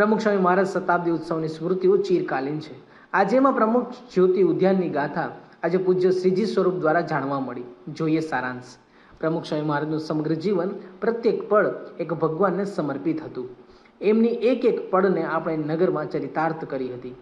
પ્રમુખ સ્વામી મહારાજ શતાબ્દી ઉત્સવની સ્મૃતિઓ ચિરકાલીન છે. આજેમાં પ્રમુખ જ્યોતિ ઉદ્યાનની ગાથા આજે પૂજ્ય શ્રીજી સ્વરૂપ દ્વારા જાણવા મળી. જોઈએ સારાંશ. પ્રમુખ સ્વામી મહારાજનું સમગ્ર જીવન પ્રત્યેક પળ એક ભગવાનને સમર્પિત હતું. એમની એક એક પળને આપણે નગરમાં ચરિતાર્થ કરી હતી.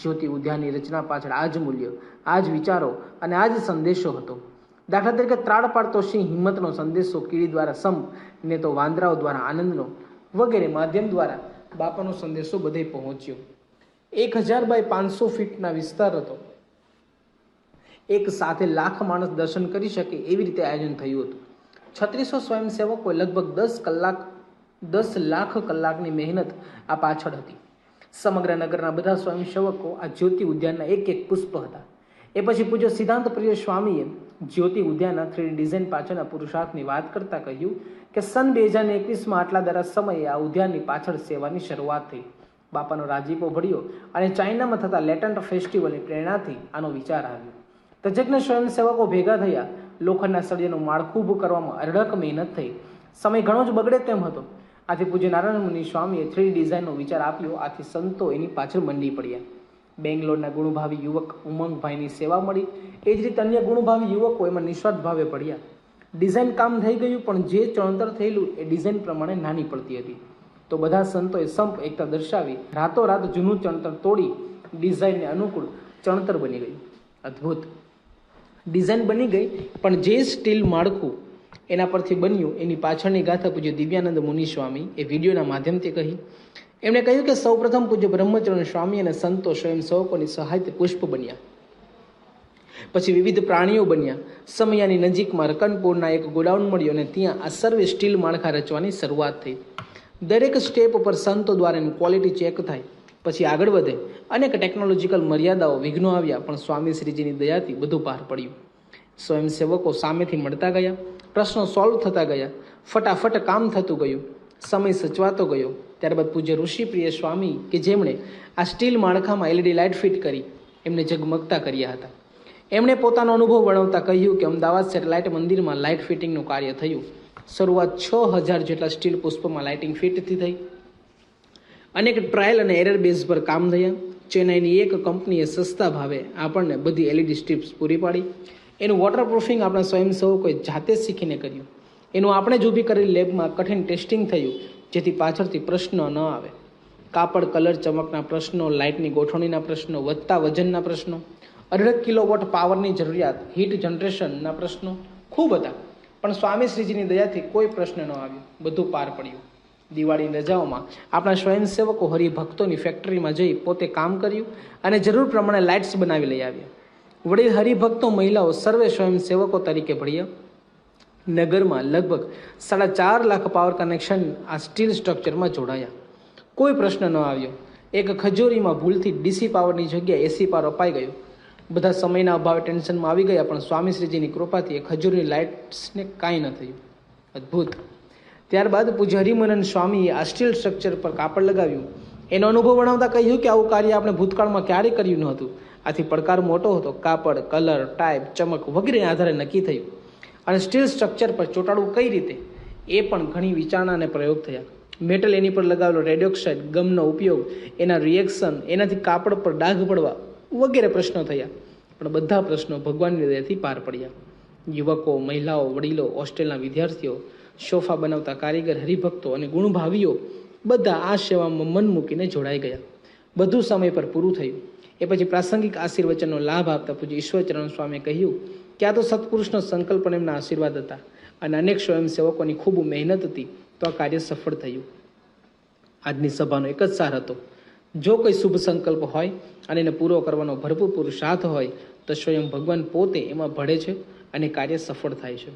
જ્યોતિ ઉદ્યાનની રચના પાછળ આ જ મૂલ્ય આ જ વિચારો અને આ જ સંદેશો હતો. દાખલા તરીકે ત્રાળ પાડતો સિંહ હિંમતનો સંદેશો કીડી દ્વારા સંપ, ને તો વાંદરાઓ દ્વારા આનંદનો વગેરે માધ્યમ દ્વારા બાપાનો સંદેશો બધે પહોંચ્યો. એક હજાર બાય પાંચસો ફીટના વિસ્તાર હતો. એક સાથે લાખ માણસ દર્શન કરી શકે એવી રીતે આયોજન થયું હતું. છત્રીસો સ્વયંસેવકોએ લગભગ દસ કલાક, દસ લાખ કલાકની મહેનત આ પાછળ હતી. સમગ્ર નગરના બધા સ્વયંસેવકો આ જ્યોતિ ઉદ્યાનના એક એક પુષ્પ હતા. એ પછી પૂજ્ય સિદ્ધાંત પ્રિય સ્વામીએ જ્યોતિ ઉદ્યાના થ્રી ડિઝાઇન પાછળના પુરુષાર્થની વાત કરતા કહ્યું કે સન બે હજાર એકવીસમાં આટલા દરા સમયે આ ઉદ્યાનની પાછળ સેવાની શરૂઆત થઈ. બાપાનો રાજીપો ભળ્યો અને ચાઇનામાં થતા લેટન્ટ ફેસ્ટિવલની પ્રેરણાથી આનો વિચાર આવ્યો. તજજ્ઞ સ્વયંસેવકો ભેગા થયા. લોખંડના સળિયાનું માળખું ઊભું કરવામાં અઢળક મહેનત થઈ. સમય ઘણો જ બગડે તેમ હતો. આથી પૂજ્ય નારાયણ મુનિ સ્વામીએ થ્રી ડિઝાઇનનો વિચાર આપ્યો. આથી સંતો એની પાછળ મંડી પડ્યા. બેંગ્લોરના ગુણભાવી યુવક ઉમંગભાઈની સેવા મળી. એ જ રીતે અન્ય ગુણભાવી યુવકો એમાં નિસ્વાર્થ ભાવે પડ્યા. ડિઝાઇન કામ થઈ ગયું, પણ જે ચણતર થયેલું એ ડિઝાઇન પ્રમાણે નાની પડતી હતી. તો બધા સંતોએ સંપ એકતા દર્શાવી, રાતોરાત જૂનું ચણતર તોડી ડિઝાઇનને અનુકૂળ ચણતર બની ગયું. અદ્ભુત. ડિઝાઇન બની ગઈ, પણ જે સ્ટીલ માળખું એના પરથી બન્યું, એની પાછળની ગાથા પૂજ્ય દિવ્યાનંદ મુનિસ્વામી એ વિડીયોના માધ્યમથી કહી એમણે કહ્યું કે સૌપ્રથમ પૂજ્ય બ્રહ્મચરણ સ્વામી અને સંતો સ્વયંસેવકોની સહાયથી પુષ્પ બન્યા. પછી વિવિધ પ્રાણીઓ બન્યા. સમયાની નજીકમાં રકનપુરના એક ગોડાઉન મળ્યો અને ત્યાં આ સર્વે સ્ટીલ માળખા રચવાની શરૂઆત થઈ. દરેક સ્ટેપ ઉપર સંતો દ્વારા એની ક્વોલિટી ચેક થાય. પછી આગળ વધે. અનેક ટેકનોલોજીકલ મર્યાદાઓ વિઘ્નો આવ્યા, પણ સ્વામી શ્રીજીની દયાથી બધું પાર પડ્યું. સ્વયંસેવકો સામેથી મળતા ગયા. પ્રશ્નો સોલ્વ થતા ગયા. ફટાફટ કામ થતું ગયું. સમય સચવાતો ગયો. ત્યારબાદ પૂજ્ય ઋષિપ્રિય સ્વામી કે જેમણે આ સ્ટીલ માળખામાં એલઈડી લાઇટ ફિટ કરી, એમને ઝગમગતા કર્યા હતા. એમણે પોતાનો અનુભવ વર્ણવતા કહ્યું કે અમદાવાદ સેટેલાઇટ મંદિરમાં લાઇટ ફિટિંગનું કાર્ય થયું. શરૂઆત છ હજાર જેટલા સ્ટીલ પુષ્પમાં લાઇટિંગ ફિટથી થઈ. અનેક ટ્રાયલ અને એરર બેઝ પર કામ થયા. ચેન્નાઈની એક કંપનીએ સસ્તા ભાવે આપણને બધી એલઈડી સ્ટ્રીપ્સ પૂરી પાડી. એનું વોટરપ્રૂફિંગ આપણા સ્વયંસેવકોએ જાતે શીખીને કર્યું. એનું આપણે જ ઊભી કરેલી લેબમાં કઠિન ટેસ્ટિંગ થયું, જેથી પાછળથી પ્રશ્નો ન આવે. કાપડ, કલર, ચમકના પ્રશ્નો, લાઇટની ગોઠવણીના પ્રશ્નો, વધતા વજનના પ્રશ્નો, અઢળક કિલોવોટ પાવરની જરૂરિયાત, હીટ જનરેશનના પ્રશ્નો, ખૂબ હતા. પણ સ્વામી શ્રીજીની દયાથી કોઈ પ્રશ્ન ન આવ્યો. બધું પાર પડ્યું. દિવાળીની રજાઓમાં આપણા સ્વયંસેવકો હરિભક્તોની ફેક્ટરીમાં જઈ પોતે કામ કર્યું અને જરૂર પ્રમાણે લાઇટ્સ બનાવી લઈ આવ્યા. વળી હરિભક્તો મહિલાઓ સર્વે સ્વયંસેવકો તરીકે ભળ્યા. નગરમાં લગભગ સાડા ચાર લાખ પાવર કનેક્શન આ સ્ટીલ સ્ટ્રક્ચરમાં જોડાયા. કોઈ પ્રશ્ન ન આવ્યો. એક ખજૂરીમાં ભૂલથી ડીસી પાવરની જગ્યાએ એસી પાવર અપાઈ ગયો. બધા સમયના અભાવે ટેન્શનમાં આવી ગયા, પણ સ્વામી શ્રીજીની કૃપાથી એ ખજૂરની લાઇટ્સને કાંઈ ન થયું. અદ્ભુત. ત્યારબાદ પૂજ્ય હરિમનન સ્વામીએ આ સ્ટીલ સ્ટ્રક્ચર પર કાપડ લગાવ્યું. એનો અનુભવ વર્ણવતા કહ્યું કે આવું કાર્ય આપણે ભૂતકાળમાં ક્યારેય કર્યું ન હતું. આથી પડકાર મોટો હતો. કાપડ, કલર ટાઈપ ચમક વગેરેના આધારે નક્કી થયું. અને સ્ટીલ સ્ટ્રક્ચર પર ચોંટાડવું કઈ રીતે? એ પણ ઘણી વિચારણા અને પ્રયોગ થયા. મેટલ એની પર લગાવેલો રેડિયોક્સાઇડ ગમનો ઉપયોગ, એના રિએક્શન એનાથી કાપડ પર ડાઘ પડવા વગેરે પ્રશ્નો થયા. પણ બધા પ્રશ્નો ભગવાનની દયાથી પાર પડ્યા. યુવકો, મહિલાઓ, વડીલો, હોસ્ટેલના વિદ્યાર્થીઓ, સોફા બનાવતા કારીગર, હરિભક્તો અને ગુણભાવીઓ બધા આ સેવામાં મન મૂકીને જોડાઈ ગયા. બધું સમય પર પૂરું થયું. એ પછી પ્રાસંગિક આશીર્વચનનો લાભ આપતા પૂજ્ય ઈશ્વરચરણ સ્વામીએ કહ્યું કે આ તો સત્પુરુષનો સંકલ્પ અને એમના આશીર્વાદ હતા. અને અનેક સ્વયંસેવકોની ખૂબ મહેનત હતી તો આ કાર્ય સફળ થયું. આજની સભાનો એક જ સાર હતો. જો કોઈ શુભ સંકલ્પ હોય અને એને પૂરો કરવાનો ભરપૂર પુરુષાર્થ હોય, તો સ્વયં ભગવાન પોતે એમાં ભળે છે અને કાર્ય સફળ થાય છે.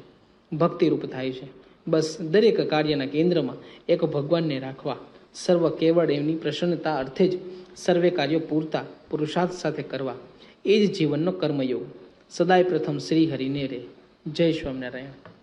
ભક્તિરૂપ થાય છે. બસ દરેક કાર્યના કેન્દ્રમાં એક ભગવાનને રાખવા, સર્વ કેવળ એમની પ્રસન્નતા અર્થે જ સર્વે કાર્યો પૂરતા પુરુષાર્થ સાથે કરવા. એ જ જીવનનો કર્મયોગ. સદાય પ્રથમ શ્રી હરિને રે જય સ્વામિનારાયણ.